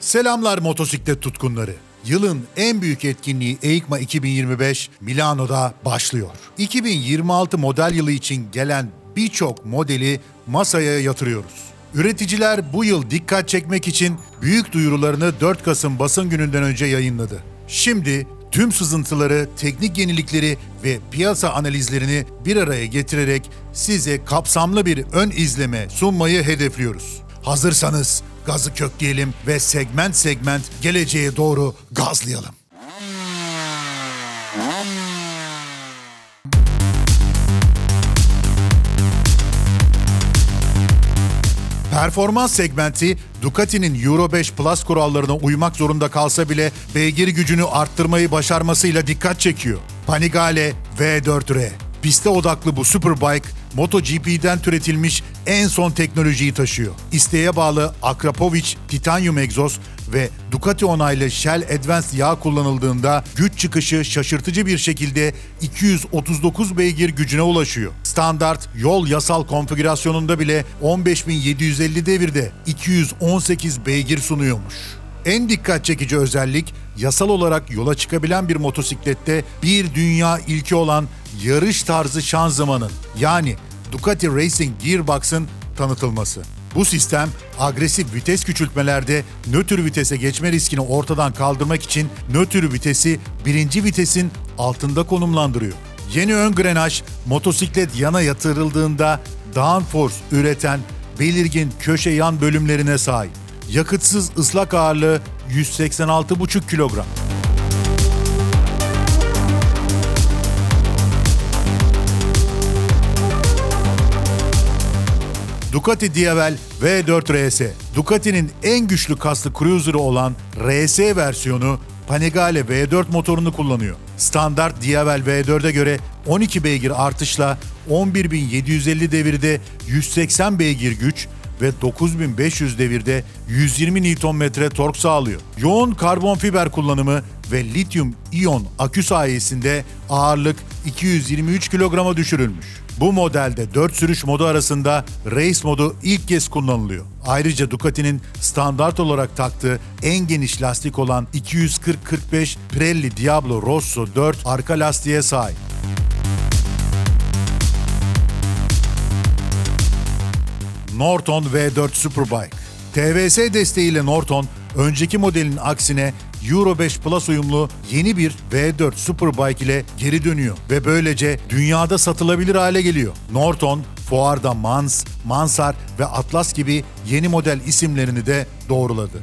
Selamlar motosiklet tutkunları. Yılın en büyük etkinliği EICMA 2025 Milano'da başlıyor. 2026 model yılı için gelen birçok modeli masaya yatırıyoruz. Üreticiler bu yıl dikkat çekmek için büyük duyurularını 4 Kasım basın gününden önce yayınladı. Şimdi tüm sızıntıları, teknik yenilikleri ve piyasa analizlerini bir araya getirerek size kapsamlı bir ön izleme sunmayı hedefliyoruz. Hazırsanız gazı kökleyelim ve segment segment geleceğe doğru gazlayalım. Performans segmenti Ducati'nin Euro 5 Plus kurallarına uymak zorunda kalsa bile beygir gücünü arttırmayı başarmasıyla dikkat çekiyor. Panigale V4R Piste odaklı bu Superbike, MotoGP'den türetilmiş en son teknolojiyi taşıyor. İsteğe bağlı Akrapovic titanyum egzoz ve Ducati onaylı Shell Advanced yağ kullanıldığında güç çıkışı şaşırtıcı bir şekilde 239 beygir gücüne ulaşıyor. Standart yol yasal konfigürasyonunda bile 15.750 devirde 218 beygir sunuyormuş. En dikkat çekici özellik yasal olarak yola çıkabilen bir motosiklette bir dünya ilki olan yarış tarzı şanzımanın yani Ducati Racing Gearbox'ın tanıtılması. Bu sistem agresif vites küçültmelerde nötr vitese geçme riskini ortadan kaldırmak için nötr vitesi birinci vitesin altında konumlandırıyor. Yeni ön grenaj motosiklet yana yatırıldığında downforce üreten belirgin köşe yan bölümlerine sahip. Yakıtsız ıslak ağırlığı 186,5 kilogram. Ducati Diavel V4 RS. Ducati'nin en güçlü kaslı cruiser'ı olan RS versiyonu Panigale V4 motorunu kullanıyor. Standart Diavel V4'e göre 12 beygir artışla 11.750 devirde 180 beygir güç ve 9500 devirde 120 Nm tork sağlıyor. Yoğun karbon fiber kullanımı ve lityum iyon akü sayesinde ağırlık 223 kilograma düşürülmüş. Bu modelde 4 sürüş modu arasında race modu ilk kez kullanılıyor. Ayrıca Ducati'nin standart olarak taktığı en geniş lastik olan 240-45 Pirelli Diablo Rosso 4 arka lastiğe sahip. Norton V4 Superbike. TVS desteğiyle Norton, önceki modelin aksine Euro 5 Plus uyumlu yeni bir V4 Superbike ile geri dönüyor ve böylece dünyada satılabilir hale geliyor. Norton, fuarda Mans, Mansar ve Atlas gibi yeni model isimlerini de doğruladı.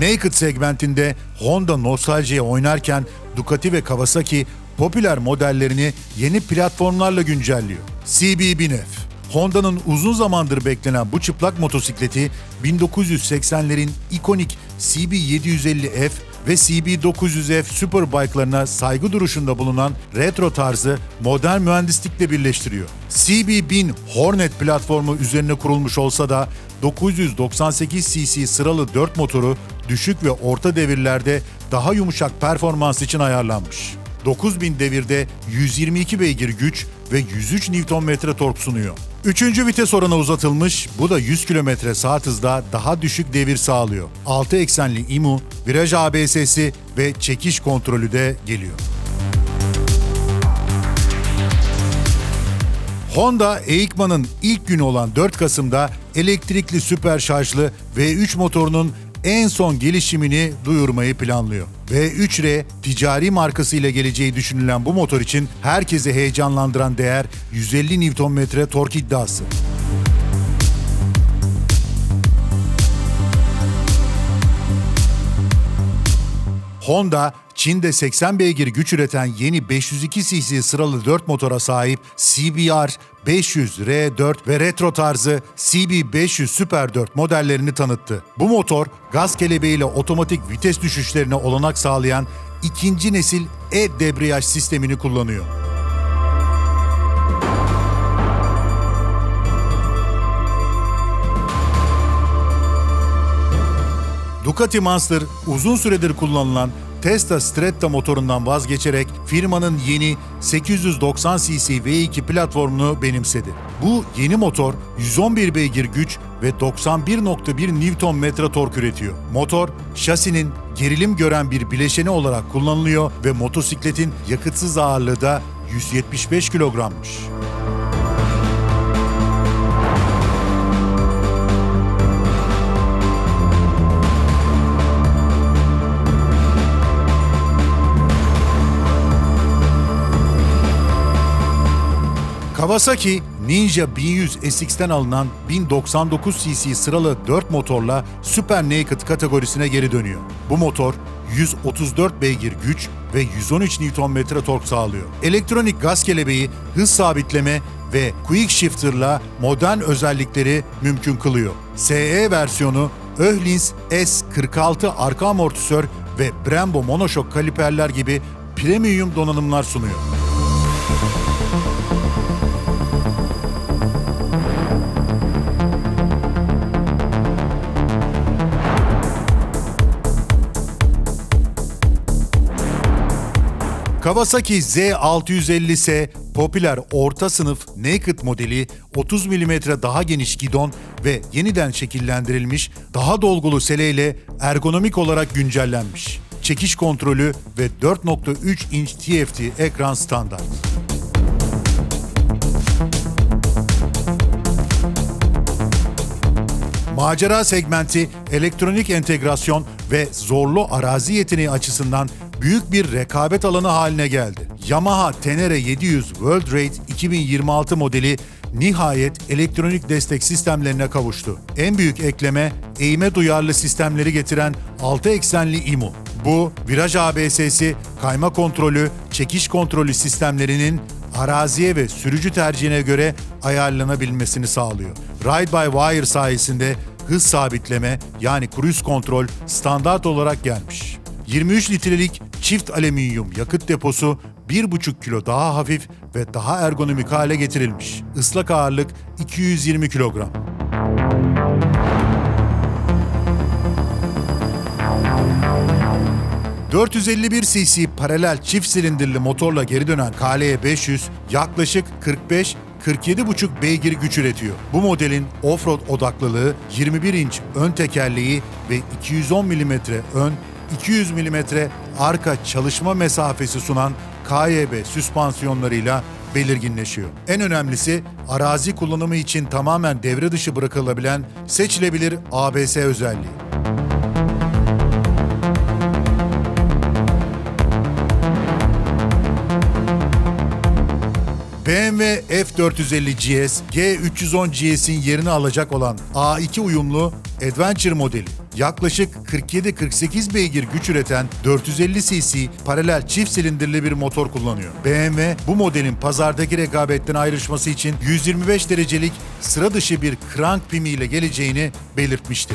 Naked segmentinde Honda nostaljiye oynarken Ducati ve Kawasaki popüler modellerini yeni platformlarla güncelliyor. CB1000F Honda'nın uzun zamandır beklenen bu çıplak motosikleti 1980'lerin ikonik CB750F ve CB900F Superbike'larına saygı duruşunda bulunan retro tarzı modern mühendislikle birleştiriyor. CB1000 Hornet platformu üzerine kurulmuş olsa da 998 cc sıralı 4 motoru düşük ve orta devirlerde daha yumuşak performans için ayarlanmış. 9000 devirde 122 beygir güç ve 103 Nm tork sunuyor. Üçüncü vites oranı uzatılmış, bu da 100 km saat hızda daha düşük devir sağlıyor. 6 eksenli IMU, viraj ABS'si ve çekiş kontrolü de geliyor. Honda EICMA'nın ilk günü olan 4 Kasım'da elektrikli süper şarjlı V3 motorunun en son gelişimini duyurmayı planlıyor. V3R ticari markası ile geleceği düşünülen bu motor için herkesi heyecanlandıran değer 150 Nm tork iddiası. Honda, Çin'de 80 beygir güç üreten yeni 502 cc sıralı 4 motora sahip CBR 500 R4 ve retro tarzı CB500 Super 4 modellerini tanıttı. Bu motor gaz kelebeğiyle otomatik vites düşüşlerine olanak sağlayan ikinci nesil e-debriyaj sistemini kullanıyor. Ducati Monster uzun süredir kullanılan Testa Stretta motorundan vazgeçerek firmanın yeni 890 cc V2 platformunu benimsedi. Bu yeni motor 111 beygir güç ve 91.1 Nm tork üretiyor. Motor, şasinin gerilim gören bir bileşeni olarak kullanılıyor ve motosikletin yakıtsız ağırlığı da 175 kilogrammış. Kawasaki Ninja 1100 SX'ten alınan 1099 cc sıralı 4 motorla Super Naked kategorisine geri dönüyor. Bu motor 134 beygir güç ve 113 Nm tork sağlıyor. Elektronik gaz kelebeği, hız sabitleme ve quick shifter'la modern özellikleri mümkün kılıyor. SE versiyonu Öhlins S46 arka amortisör ve Brembo monoşok kaliperler gibi premium donanımlar sunuyor. Kawasaki Z650S popüler orta sınıf naked modeli 30 mm daha geniş gidon ve yeniden şekillendirilmiş daha dolgulu seleyle ergonomik olarak güncellenmiş. Çekiş kontrolü ve 4.3 inç TFT ekran standart. Macera segmenti, elektronik entegrasyon ve zorlu arazi yeteneği açısından büyük bir rekabet alanı haline geldi. Yamaha Tenere 700 World Rate 2026 modeli nihayet elektronik destek sistemlerine kavuştu. En büyük ekleme eğime duyarlı sistemleri getiren 6 eksenli IMU. Bu viraj ABS'si, kayma kontrolü, çekiş kontrolü sistemlerinin araziye ve sürücü tercihine göre ayarlanabilmesini sağlıyor. Ride by Wire sayesinde hız sabitleme yani cruise kontrol standart olarak gelmiş. 23 litrelik çift alüminyum yakıt deposu 1,5 kilo daha hafif ve daha ergonomik hale getirilmiş. Islak ağırlık 220 kilogram. ...451 cc paralel çift silindirli motorla geri dönen KLE 500 yaklaşık 45 47,5 beygir güç üretiyor. Bu modelin offroad odaklılığı 21 inç ön tekerleği ve 210 mm ön 200 mm arka çalışma mesafesi sunan KYB süspansiyonlarıyla belirginleşiyor. En önemlisi arazi kullanımı için tamamen devre dışı bırakılabilen seçilebilir ABS özelliği. BMW F450 GS, G310 GS'in yerini alacak olan A2 uyumlu Adventure modeli yaklaşık 47-48 beygir güç üreten 450 cc paralel çift silindirli bir motor kullanıyor. BMW bu modelin pazardaki rekabetten ayrışması için 125 derecelik sıra dışı bir crank pimiyle geleceğini belirtmişti.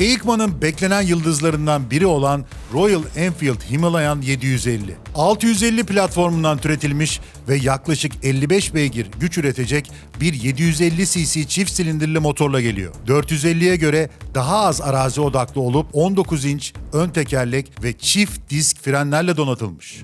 Eikman'ın beklenen yıldızlarından biri olan Royal Enfield Himalayan 750. 650 platformundan türetilmiş ve yaklaşık 55 beygir güç üretecek bir 750 cc çift silindirli motorla geliyor. 450'ye göre daha az arazi odaklı olup 19 inç ön tekerlek ve çift disk frenlerle donatılmış.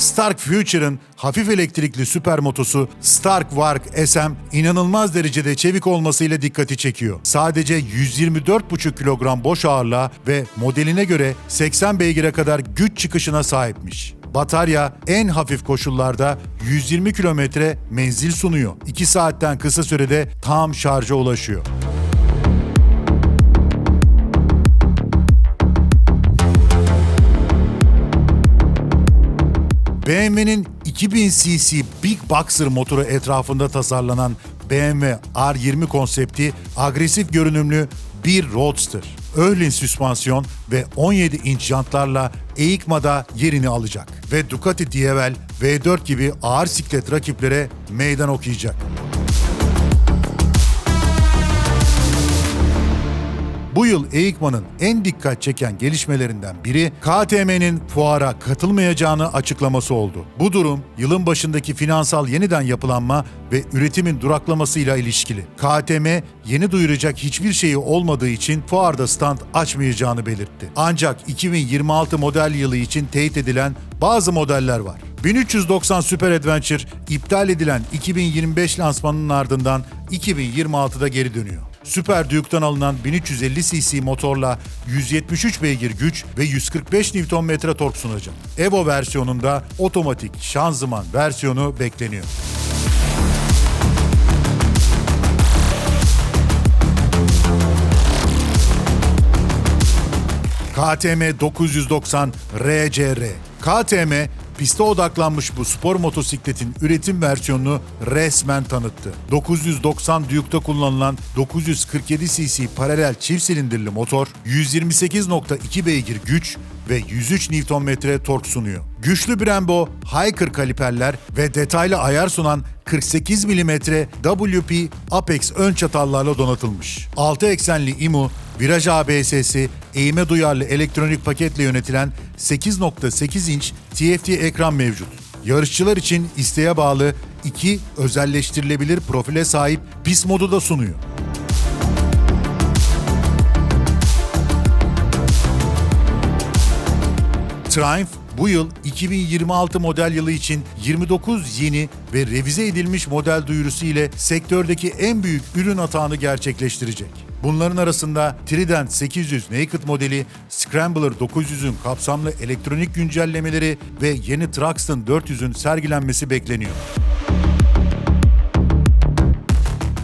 Stark Future'ın hafif elektrikli süper motosu Stark Wark SM inanılmaz derecede çevik olmasıyla dikkati çekiyor. Sadece 124,5 kilogram boş ağırlığa ve modeline göre 80 beygire kadar güç çıkışına sahipmiş. Batarya en hafif koşullarda 120 kilometre menzil sunuyor. 2 saatten kısa sürede tam şarja ulaşıyor. BMW'nin 2000 cc Big Boxer motoru etrafında tasarlanan BMW R20 konsepti agresif görünümlü bir roadster. Öhlin süspansiyon ve 17 inç jantlarla Eikma'da yerini alacak ve Ducati Diavel V4 gibi ağır siklet rakiplere meydan okuyacak. Bu yıl EICMA'nın en dikkat çeken gelişmelerinden biri KTM'nin fuara katılmayacağını açıklaması oldu. Bu durum yılın başındaki finansal yeniden yapılanma ve üretimin duraklamasıyla ilişkili. KTM yeni duyuracak hiçbir şeyi olmadığı için fuarda stand açmayacağını belirtti. Ancak 2026 model yılı için teyit edilen bazı modeller var. 1390 Super Adventure iptal edilen 2025 lansmanının ardından 2026'da geri dönüyor. Super Duke'dan alınan 1350 cc motorla 173 beygir güç ve 145 Nm tork sunacak. Evo versiyonunda otomatik şanzıman versiyonu bekleniyor. KTM 990 RCR. KTM piste odaklanmış bu spor motosikletin üretim versiyonunu resmen tanıttı. 990 Duke'da kullanılan 947 cc paralel çift silindirli motor 128.2 beygir güç ve 103 Nm tork sunuyor. Güçlü Brembo, Hiker kaliperler ve detaylı ayar sunan 48 mm WP Apex ön çatallarla donatılmış. 6 eksenli IMU, viraj ABS'si, eğime duyarlı elektronik paketle yönetilen 8.8 inç TFT ekran mevcut. Yarışçılar için isteğe bağlı iki özelleştirilebilir profile sahip pist modu da sunuyor. Triumph bu yıl 2026 model yılı için 29 yeni ve revize edilmiş model duyurusu ile sektördeki en büyük ürün atağını gerçekleştirecek. Bunların arasında Trident 800 Naked modeli, Scrambler 900'ün kapsamlı elektronik güncellemeleri ve yeni Truxton 400'ün sergilenmesi bekleniyor.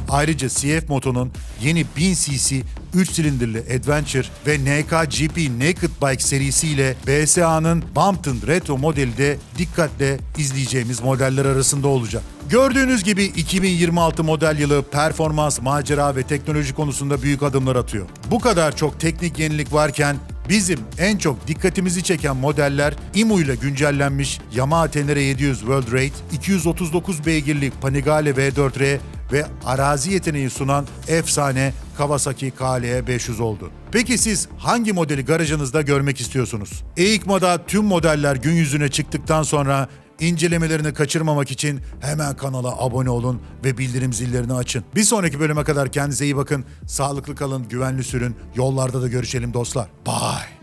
Ayrıca CF Moto'nun yeni 1000 cc 3 silindirli Adventure ve NK GP Naked Bike serisiyle BSA'nın Bumpton Retro modeli de dikkatle izleyeceğimiz modeller arasında olacak. Gördüğünüz gibi 2026 model yılı performans, macera ve teknoloji konusunda büyük adımlar atıyor. Bu kadar çok teknik yenilik varken Bizim en çok dikkatimizi çeken modeller IMU ile güncellenmiş Yamaha Tenere 700 World Rate, 239 beygirlik Panigale V4R ve arazi yeteneği sunan efsane Kawasaki KLE 500 oldu. Peki siz hangi modeli garajınızda görmek istiyorsunuz? EICMA'da tüm modeller gün yüzüne çıktıktan sonra İncelemelerini kaçırmamak için hemen kanala abone olun ve bildirim zillerini açın. Bir sonraki bölüme kadar kendinize iyi bakın. Sağlıklı kalın, güvenli sürün. Yollarda da görüşelim dostlar. Bye.